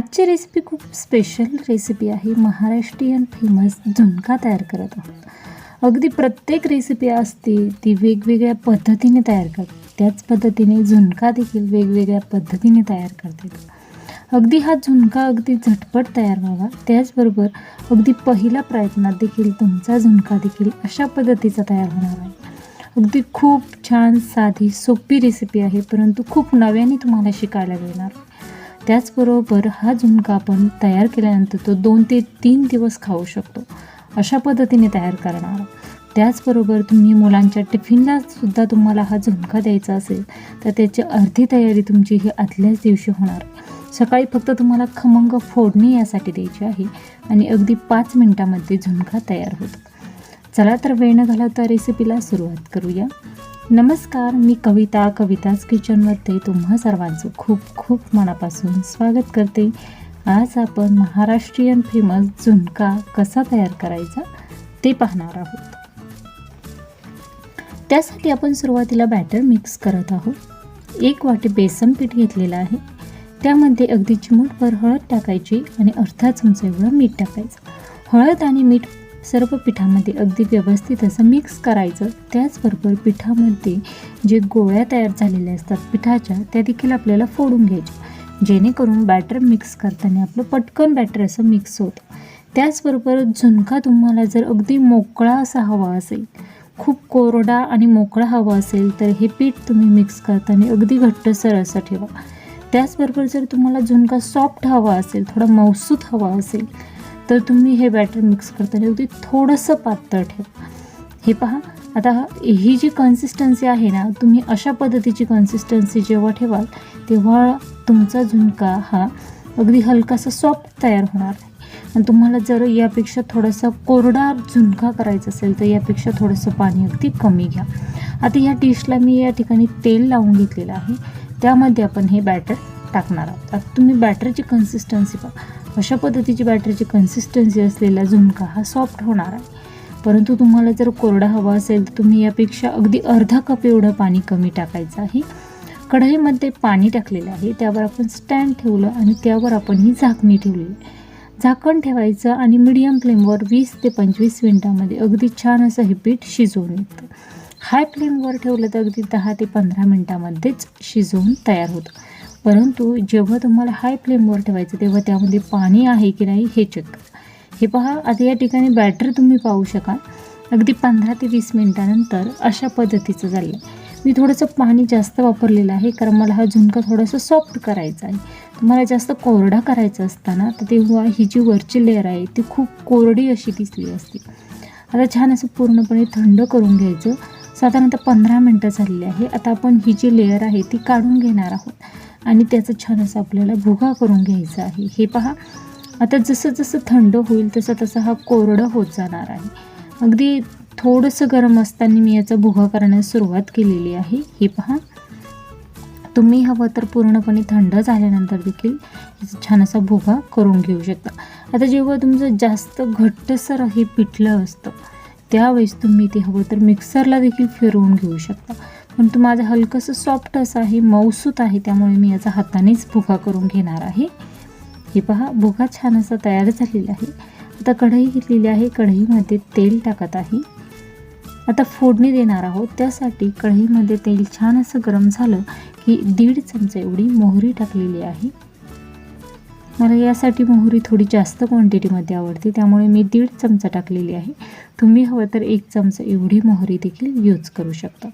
आजची रेसिपी खूप special recipe आहे. महाराष्ट्रीयन फेमस झुणका तयार करत आहोत. अगदी प्रत्येक रेसिपी असते ती वेगवेगळ्या पद्धतीने तयार करते त्याच पद्धतीने झुणका देखील वेगवेगळ्या पद्धतीने तयार करते अगदी हा झुणका अगदी झटपट तयार व्हावा. त्याचबरोबर अगदी पहिल्या प्रयत्नात देखील तुमचा झुणका देखील अशा पद्धतीचा तयार होणार आहे. अगदी खूप छान साधी सोपी रेसिपी आहे परंतु खूप नव्याने तुम्हाला शिकायला मिळणार. त्याचबरोबर हा झुणका आपण तयार केल्यानंतर तो दोन ते तीन दिवस खाऊ शकतो. अशा पद्धतीने तयार करणार. त्याचबरोबर तुम्ही मुलांच्या टिफिनला सुद्धा तुम्हाला हा झुणका द्यायचा असेल तर त्याची अर्धी तयारी तुमची ही आदल्याच दिवशी होणार. सकाळी फक्त तुम्हाला खमंग फोडणी यासाठी द्यायची आहे आणि अगदी पाच मिनटामध्ये झुणका तयार होतो. चला तर वेळ न घालवता रेसिपीला सुरुवात करूया. नमस्कार मी कविता कविताज किचनमध्ये तुम्हा सर्वांचं खूप खूप मनापासून स्वागत करते. आज आपण महाराष्ट्रीयन फेमस झुणका कसा तयार करायचा ते पाहणार आहोत. त्यासाठी आपण सुरुवातीला बॅटर मिक्स करत आहोत. एक वाटी बेसन पीठ घेतलेलं आहे. त्यामध्ये अगदी चिमूटभर हळद टाकायची आणि अर्धा चमचा एवढं मीठ टाकायचं. हळद आणि मीठ सर्व पिठामध्ये अगदी व्यवस्थित असं मिक्स करायचं. त्याचबरोबर पिठामध्ये जे गोळ्या तयार झालेल्या असतात पिठाच्या त्या देखील आपल्याला फोडून घ्यायच्या. जेणेकरून बॅटर मिक्स करताना आपलं पटकन बॅटर असं मिक्स होतं. त्याचबरोबर झुणका तुम्हाला जर अगदी मोकळा असा हवा असेल खूप कोरडा आणि मोकळा हवा असेल तर हे पीठ तुम्ही मिक्स करताना अगदी घट्टसर असं ठेवा. त्याचबरोबर जर तुम्हाला झुणका सॉफ्ट हवा असेल थोडा मौसूत हवा असेल तर तुम्ही हे बॅटर मिक्स करताना अगदी थोडंसं पातळ ठेवा. हे पहा आता ही जी कन्सिस्टन्सी आहे ना तुम्ही अशा पद्धतीची कन्सिस्टन्सी जेव्हा ठेवाल तेव्हा तुमचा झुणका हा अगदी हलकासा सॉफ्ट तयार होणार नाही. आणि तुम्हाला जर यापेक्षा थोडासा कोरडा झुणका करायचा असेल तर यापेक्षा थोडंसं पाणी अगदी कमी घ्या. आता या डिशला मी या ठिकाणी तेल लावून घेतलेलं आहे. त्यामध्ये आपण हे बॅटर टाकणार आहोत. आता तुम्ही बॅटरची कन्सिस्टन्सी पहा. अशा पद्धतीची बॅटरीची कन्सिस्टन्सी असलेला झुणका हा सॉफ्ट होणार आहे. परंतु तुम्हाला जर कोरडा हवा असेल तर तुम्ही यापेक्षा अगदी अर्धा कप एवढं पाणी कमी टाकायचं आहे. कढईमध्ये पाणी टाकलेलं आहे त्यावर आपण स्टँड ठेवलं आणि त्यावर आपण ही झाकणी ठेवली. झाकण ठेवायचं आणि मिडियम फ्लेमवर वीस ते पंचवीस मिनटामध्ये अगदी छान असं हे पीठ शिजवून येतं. हाय फ्लेमवर ठेवलं तर अगदी दहा ते पंधरा मिनटामध्येच शिजवून तयार होतं. परंतु जेव्हा तुम्हाला हाय फ्लेमवर ठेवायचं तेव्हा त्यामध्ये पाणी आहे की नाही हे चेक करा. हे पहा आता या ठिकाणी बॅटर तुम्ही पाहू शकाल. अगदी पंधरा ते वीस मिनटानंतर अशा पद्धतीचं झालं आहे मी थोडंसं पाणी जास्त वापरलेलं आहे कारण मला हा झुणका थोडासा सॉफ्ट करायचा आहे. तुम्हाला जास्त कोरडा करायचा असताना तर तेव्हा ही जी वरची लेअर आहे ती खूप कोरडी अशी दिसली असते. आता छान असं पूर्णपणे थंड करून घ्यायचं. साधारणतः पंधरा मिनटं झालेली आहे. आता आपण ही जी लेअर आहे ती काढून घेणार आहोत. आणि त्याचं छान असं आपल्याला भुगा करून घ्यायचा आहे. हे पहा आता जसं जसं थंड होईल तसं तसं हा कोरडं होत जाणार आहे. अगदी थोडंसं गरम असताना मी याचा भुगा करण्यास सुरुवात केलेली आहे. हे पहा तुम्ही हवं तर पूर्णपणे थंड झाल्यानंतर देखील छान असा भुगा करून घेऊ शकता. आता जेव्हा तुमचं जास्त घट्टसर हे पिठलं असतं त्यावेळेस तुम्ही ते हवं तर मिक्सरला देखील फिरवून घेऊ शकता. पण तो माझं हलकंसं सॉफ्ट असं आहे मऊसूत आहे त्यामुळे मी याचा हातानेच भुगा करून घेणार आहे. हे पहा भुगा छान असा तयार झालेला आहे. आता कढई घेतलेली आहे कढईमध्ये तेल टाकत आहे. आता फोडणी देणार आहोत त्यासाठी कढईमध्ये तेल छान असं गरम झालं की दीड चमचा एवढी मोहरी टाकलेली आहे. मला यासाठी मोहरी थोडी जास्त क्वांटिटीमध्ये आवडते त्यामुळे मी दीड चमचा टाकलेली आहे. तुम्ही हवं तर एक चमचा एवढी मोहरी देखील यूज करू शकता.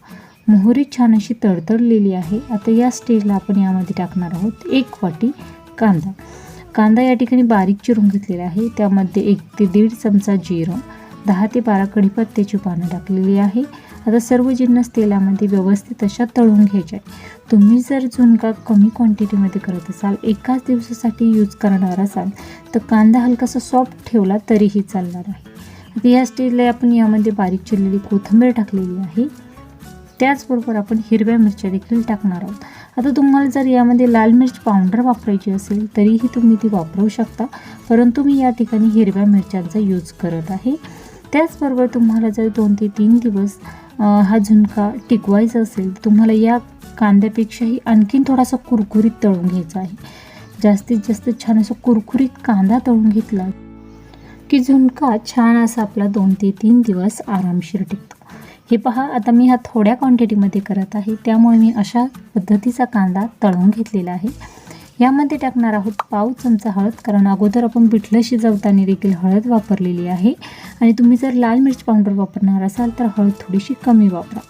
मोहरी छान अशी तडतडलेली आहे. आता या स्टेजला आपण यामध्ये टाकणार आहोत एक वाटी कांदा. कांदा या ठिकाणी बारीक चिरून घेतलेला आहे. त्यामध्ये एक ते दीड चमचा जिरं दहा ते बारा कढीपत्त्याची पानं टाकलेली आहे. आता सर्व जिन्नस तेलामध्ये व्यवस्थित अशा तळून घ्यायच्या आहे तुम्ही जर झुणका कमी क्वांटिटीमध्ये करत असाल एकाच दिवसासाठी यूज करणार असाल तर कांदा हलकासा सॉफ्ट ठेवला तरीही चालणार आहे. आता या स्टेजला आपण यामध्ये बारीक चिरलेली कोथिंबीर टाकलेली आहे. त्याचबरोबर आपण हिरव्या मिरच्या देखील टाकणार आहोत. आता तुम्हाला जर यामध्ये लाल मिरच पावडर वापरायची असेल तरीही तुम्ही ती वापरू शकता. परंतु मी या ठिकाणी हिरव्या मिरच्यांचा यूज करत आहे. त्याचबरोबर तुम्हाला जर दोन ते तीन दिवस हा झुणका टिकवायचा असेल तुम्हाला या कांद्यापेक्षाही आणखीन थोडासा कुरकुरीत तळून घ्यायचा आहे. जास्तीत जास्त छान असं कुरकुरीत कांदा तळून घेतला की झुणका छान असा आपला दोन ते तीन दिवस आरामशीर टिकतो. हे पहा आता मी हा थोड्या क्वांटिटीमध्ये करत आहे. त्यामुळे मी अशा पद्धतीचा कांदा तळून घेतलेला आहे. यामध्ये टाकणार आहोत पाव चमचा हळद कारण अगोदर आपण पिठलं शिजवताना देखील हळद वापरलेली आहे. आणि तुम्ही जर लाल मिरच पावडर वापरणार असाल तर हळद थोडीशी कमी वापरा.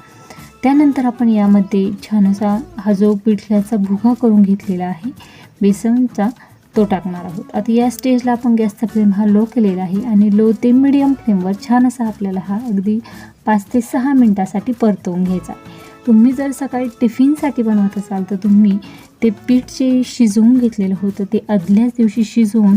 त्यानंतर आपण यामध्ये छान असा हा जो पिठल्याचा भुगा करून घेतलेला आहे बेसनचा तो टाकणार आहोत. आता या स्टेजला आपण गॅसचा फ्लेम हा लो केलेला आहे आणि लो ते मिडियम फ्लेमवर छान असा आपल्याला हा अगदी पाच ते सहा मिनटासाठी परतवून घ्यायचा आहे. तुम्ही जर सकाळी टिफिनसाठी बनवत असाल तर तुम्ही ते पीठ जे शिजवून घेतलेलं होतं ते आदल्याच दिवशी शिजवून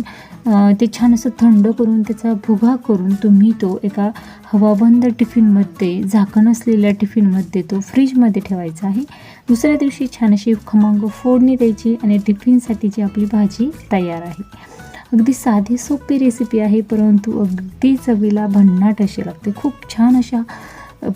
ते छान असं थंड करून त्याचा भुगा करून तुम्ही तो एका हवाबंद टिफिनमध्ये झाकण असलेल्या टिफिनमध्ये तो फ्रीजमध्ये ठेवायचा आहे. दुसऱ्या दिवशी छान अशी खमंग फोडणी द्यायची आणि टिफिनसाठीची आपली भाजी तयार आहे. अगदी साधी सोपी रेसिपी आहे परंतु अगदी चवीला भन्नाट अशी लागते. खूप छान अशा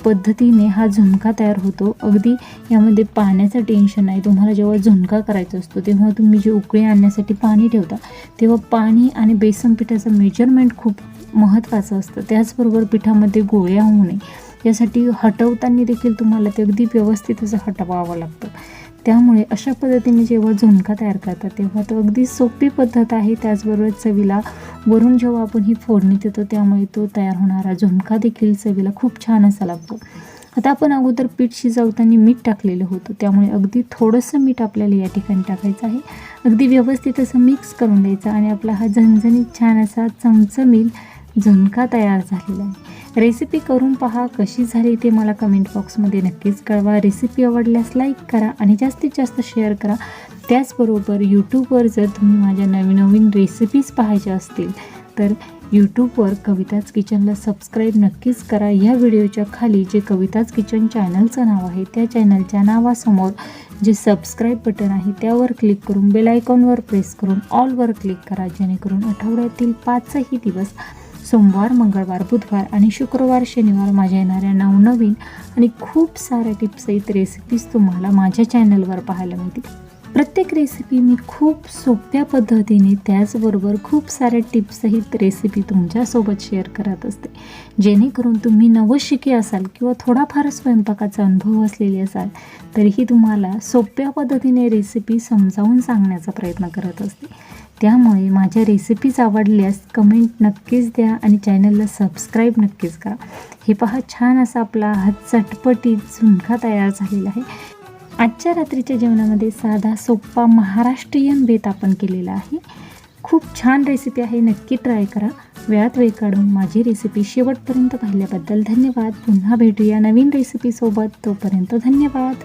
पद्धतीने हा झुणका तयार होतो. अगदी यामध्ये पाण्याचं टेन्शन नाही. तुम्हाला जेव्हा झुणका करायचा असतो तेव्हा तुम्ही जे उकळी आणण्यासाठी पाणी ठेवता तेव्हा पाणी आणि बेसन पिठाचं मेजरमेंट खूप महत्त्वाचं असतं. त्याचबरोबर पिठामध्ये गोळ्या होऊ नये. यासाठी हटवताना देखील तुम्हाला ते अगदी व्यवस्थित असं हटवावं लागतं. त्यामुळे अशा पद्धतीने जेव्हा झुणका तयार करतात तेव्हा तो अगदी सोपी पद्धत आहे. त्याचबरोबर चवीला वरून जेव्हा आपण ही फोडणी देतो त्यामुळे तो तयार होणारा झुणका देखील चवीला खूप छान असा लागतो. आता आपण अगोदर पीठ शिजवताना मीठ टाकलेलं होतं. त्यामुळे अगदी थोडंसं मीठ आपल्याला या ठिकाणी टाकायचं आहे. अगदी व्यवस्थित असं मिक्स करून द्यायचं आणि आपला हा झणझणीत छान असा चमचमीत झुणका तयार झालेला आहे. रेसिपी करून पहा कशी झाली ते मला कमेंट बॉक्समध्ये नक्कीच कळवा. रेसिपी आवडल्यास लाईक करा आणि जास्तीत जास्त शेअर करा. त्याचबरोबर यूट्यूबवर जर तुम्ही माझ्या नवीन नवीन रेसिपीज पाहायच्या असतील तर यूट्यूबवर कविताज किचनला सबस्क्राईब नक्कीच करा. या व्हिडिओच्या खाली जे कविताज किचन चॅनलचं नाव आहे त्या चॅनलच्या नावासमोर जे सबस्क्राईब बटन आहे त्यावर क्लिक करून बेल आयकॉनवर प्रेस करून ऑलवर क्लिक करा जेणेकरून आठवड्यातील पाचही दिवस सोमवार मंगळवार बुधवार आणि शुक्रवार शनिवार माझ्या येणाऱ्या नवनवीन आणि खूप साऱ्या टिप्ससहित रेसिपीज तुम्हाला माझ्या चॅनलवर पाहायला मिळतील. प्रत्येक रेसिपी मी खूप सोप्या पद्धतीने त्याचबरोबर खूप साऱ्या टिप्ससहित रेसिपी तुमच्यासोबत शेअर करत असते. जेणेकरून तुम्ही नवशिकी असाल किंवा थोडाफार स्वयंपाकाचा अनुभव असलेली असाल तरीही तुम्हाला सोप्या पद्धतीने रेसिपी समजावून सांगण्याचा प्रयत्न करत असते. त्यामुळे माझ्या रेसिपीज आवडल्यास कमेंट नक्कीच द्या आणि चॅनलला सबस्क्राईब नक्कीच करा. हे पहा छान असा आपला हा चटपटीत झुणका तयार झालेला आहे. आजच्या रात्रीच्या जेवणामध्ये साधा सोप्पा महाराष्ट्रीयन बेत आपण केलेला आहे. खूप छान रेसिपी आहे नक्की ट्राय करा. वेळात वेळ काढून माझी रेसिपी शेवटपर्यंत पाहिल्याबद्दल धन्यवाद. पुन्हा भेटूया नवीन रेसिपीसोबत तोपर्यंत धन्यवाद.